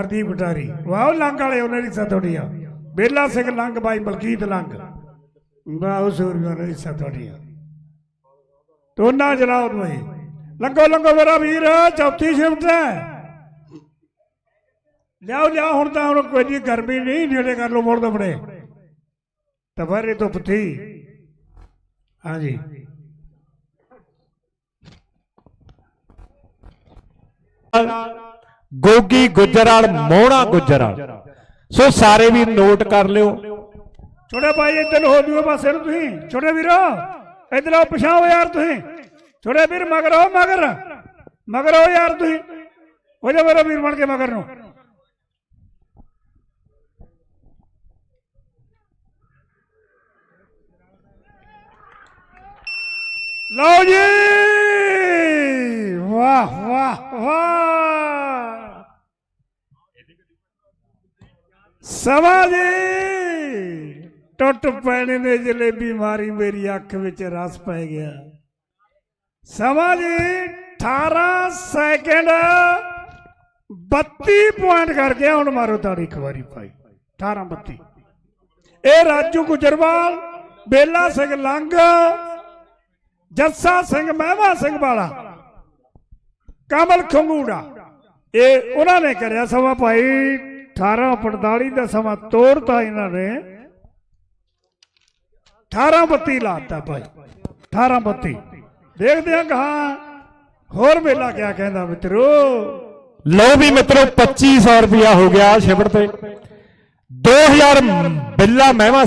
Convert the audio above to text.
ਹਰਦੀਪ ਟਾਰੀ ਵਾਹ ਲੰਗ ਵਾਲੇ ਉਹਨਾਂ ਦੀ ਸਤੋੜੀਆਂ ਬੇਲਾ ਸਿੰਘ ਲੰਗ ਬਾਈ ਮਲਕੀਤ ਲੰਗ ਵਾਹ ਸੂਰੀਆਂ ਦੀ ਸਤੋੜੀਆਂ ਤੋਨਾ ਜਲਾਉ ਨੂੰ ਲੰਗੋ ਲੰਗੋ ਮੇਰਾ ਵੀਰ, ਚੌਥੀ ਸ਼ਿਫਟ ਹੈ। ਲਿਆਓ ਲਿਆਓ, ਹੁਣ ਤਾਂ ਹੁਣ ਕੋਈ ਨਹੀਂ ਗਰਮੀ ਨਹੀਂ, ਨੇੜੇ ਕਰ ਲੋ ਮੋੜ ਦਫੜੇ। ਤਫਰੇ ਤੋਂ ਪਥੀ ਹਾਂਜੀ। ਗੋਗੀ ਗੁਜਰਾਲ, ਮੋਹਣਾ ਗੁਜਰਾਲ। ਸੋ ਸਾਰੇ ਵੀ ਨੋਟ ਕਰ ਲਿਓ। ਛੋਟੇ ਭਾਈ, ਇੱਧਰ ਹੋ ਜੂਏ ਪਾਸੇ ਨੂੰ ਤੁਸੀਂ। ਛੋਟੇ ਵੀਰੋ, ਇੱਧਰ ਆਓ ਪਛਾਓ ਯਾਰ ਤੁਸੀਂ। ਛੋਟੇ ਵੀਰ, ਮਗਰ ਆਓ, ਮਗਰ। ਮਗਰ ਆਓ ਯਾਰ ਤੁਸੀਂ। ਹੋ ਜਾ ਮੇਰਾ ਵੀਰ ਬਣ ਕੇ ਮਗਰ ਨੂੰ। ਲਓ ਜੀ। ਵਾਹ ਵਾਹ ਵਾਹ। ਸਮਾਂ ਜੀ। ਟੁੱਟ ਪੈਣੇ ਨੇ ਜਲੇਬੀ ਮਾਰੀ, ਮੇਰੀ ਅੱਖ ਵਿੱਚ ਰਸ ਪੈ ਗਿਆ। ਸਮਾਂ ਜੀ 18 ਸੈਕਿੰਡ 32 ਪੁਆਇੰਟ ਕਰ ਗਿਆ ਹੁਣ ਮਾਰੋ ਤਾੜੀ, ਇੱਕ ਵਾਰੀ ਭਾਈ। 18 32 ਇਹ ਰਾਜੂ ਗੁਜਰਵਾਲ, ਬੇਲਾ ਸਿੰਘ ਲੰਗ, ਜੱਸਾ ਸਿੰਘ ਮਹਿਵਾ ਸਿੰਘ ਵਾਲਾ, ਕਮਲ ਖੰਗੂੜਾ। ਇਹ ਉਹਨਾਂ ਨੇ ਕਰਿਆ ਸਮਾਂ ਭਾਈ। 1845 ਦਾ ਸਮਾਂ ਤੋੜਤਾ ਇਹਨਾਂ ਨੇ। 1832 ਲਾਤਾ ਭਾਈ। 1832 ਦੇਖਦੇ ਹਾਂ ਕਹਾ ਹੋਰ ਮੇਲਾ ਕਿਆ ਕਹਿੰਦਾ ਮਿੱਤਰੋ। ਲਓ ਵੀ ਮਿੱਤਰੋ 2500 ਰੁਪਇਆ ਹੋ ਗਿਆ ਸ਼ਿਵੜ ਤੇ। 2000 ਬਿੱਲਾ ਮਹਿਮਾ